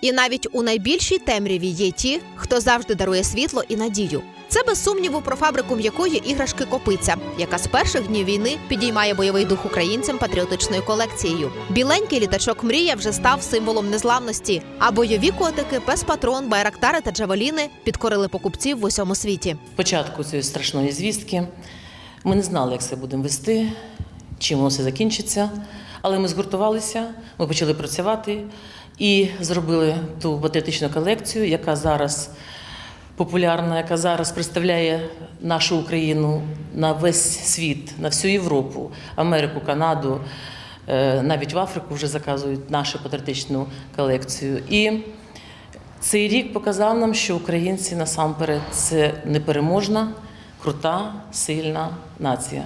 І навіть у найбільшій темряві є ті, хто завжди дарує світло і надію. Це без сумніву про фабрику м'якої іграшки Копиця, яка з перших днів війни підіймає бойовий дух українцям патріотичною колекцією. Біленький літачок Мрія вже став символом незламності. А бойові котики, пес патрон, байрактари та джавеліни підкорили покупців в усьому світі. початку цієї страшної звістки ми не знали, як це будемо вести, чим воно все закінчиться. Але ми згуртувалися, ми почали працювати і зробили ту патріотичну колекцію, яка зараз популярна, яка зараз представляє нашу Україну на весь світ, на всю Європу, Америку, Канаду. Е, Навіть в Африку вже заказують нашу патріотичну колекцію. І цей рік показав нам, що українці насамперед це непереможна, крута, сильна нація.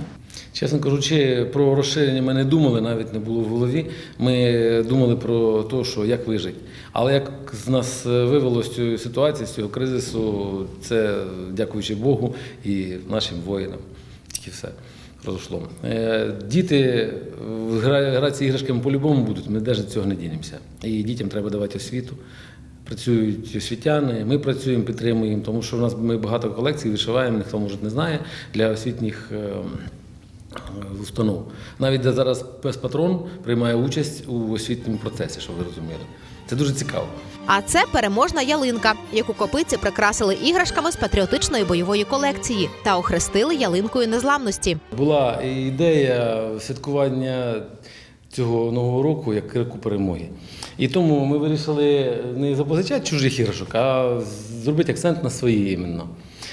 Чесно кажучи, про розширення ми не думали, навіть не було в голові. Ми думали про те, що як вижити. Але як з нас вивело з цієї з цього кризису, це дякуючи Богу і нашим воїнам. Тільки все пройшло. Е, Діти гра- гратися іграшками по-любому будуть, ми навіть цього не дінемося. І дітям треба давати освіту. Працюють освітяни, ми працюємо, підтримуємо, тому що в нас ми багато колекцій вишиваємо, ніхто може не знає для освітніх е, установ. Навіть де зараз пес патрон приймає участь у освітньому процесі, щоб ви розуміли. Це дуже цікаво. А це переможна ялинка, яку копиці прикрасили іграшками з патріотичної бойової колекції та охрестили ялинкою незламності. Була ідея святкування цього нового року як року перемоги. І тому ми вирішили не запозичати чужих іграшок, а зробити акцент на свої іменно.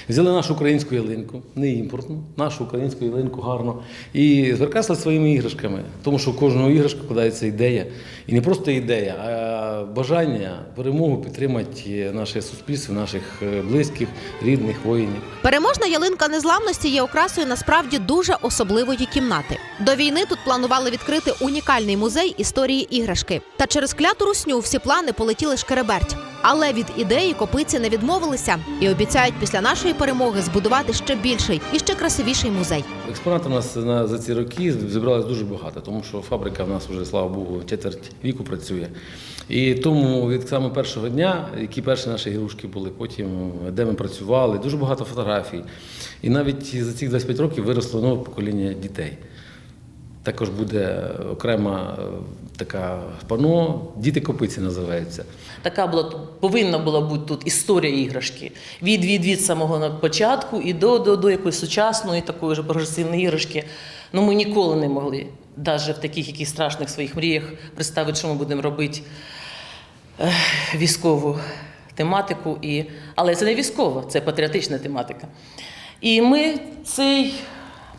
Взяли нашу українську ялинку, не імпортну, нашу українську ялинку гарно, і зверкасли своїми іграшками. Тому що в кожного іграшка вкладається ідея. І не просто ідея, а бажання перемогу підтримати наше суспільство, наших е, близьких, рідних, воїнів. Переможна ялинка незламності є окрасою насправді дуже особливої кімнати. До війни тут планували відкрити унікальний музей історії іграшки. Та через кляту русню всі плани полетіли шкереберть. Але від ідеї копиці не відмовилися і обіцяють після нашої перемоги збудувати ще більший і ще красивіший музей. Експонатів у нас на, за ці роки зібралось дуже багато, тому що фабрика в нас вже, слава Богу, четверть віку працює. І тому від саме першого дня, які перші наші ігрушки були, потім де ми працювали, дуже багато фотографій. І навіть за ці 25 років виросло нове покоління дітей. Також буде окрема е, така пано, діти копиці називається. Така була повинна була бути тут історія іграшки. Від від від самого початку і до, до, до якоїсь сучасної, такої ж прогресивної іграшки. Ну ми ніколи не могли, навіть в таких яких страшних своїх мріях, представити, що ми будемо робити військову тематику. І... Але це не військова, це патріотична тематика. І ми цей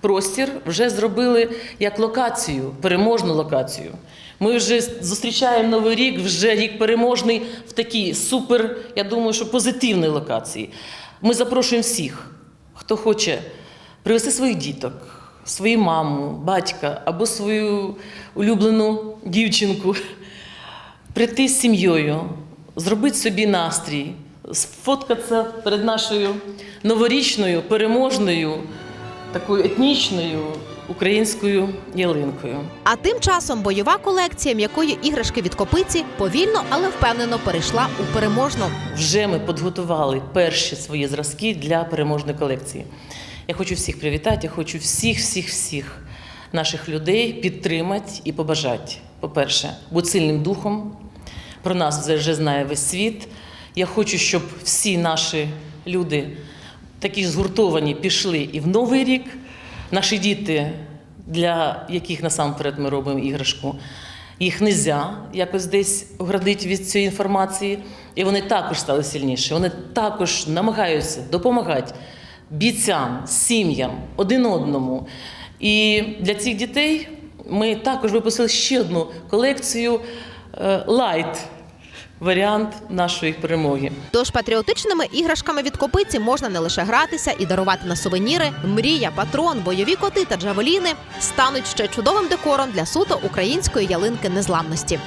простір вже зробили як локацію, переможну локацію. Ми вже зустрічаємо новий рік, вже рік переможний в такій супер, я думаю, що позитивній локації. Ми запрошуємо всіх, хто хоче привезти своїх діток, свою маму, батька або свою улюблену дівчинку, прийти з сім'єю, зробити собі настрій, сфоткатися перед нашою новорічною, переможною, такою етнічною українською ялинкою. А тим часом бойова колекція м'якої іграшки від копиці повільно, але впевнено перейшла у переможну. Вже ми підготували перші свої зразки для переможної колекції. Я хочу всіх привітати, я хочу всіх, всіх, всіх наших людей підтримати і побажати. По-перше, бути сильним духом. Про нас вже- вже знає весь світ. Я хочу, щоб всі наші люди, такі згуртовані, пішли і в новий рік. Наші діти, для яких насамперед ми робимо іграшку, їх не можна якось десь оградити від цієї інформації. І вони також стали сильніші. Вони також намагаються допомагати бійцям, сім'ям, один одному. І для цих дітей ми також випустили ще одну колекцію е, лайт. Варіант нашої перемоги. Тож патріотичними іграшками від копиці можна не лише гратися і дарувати на сувеніри. Мрія, патрон, бойові коти та джавеліни стануть ще чудовим декором для суто української ялинки незламності.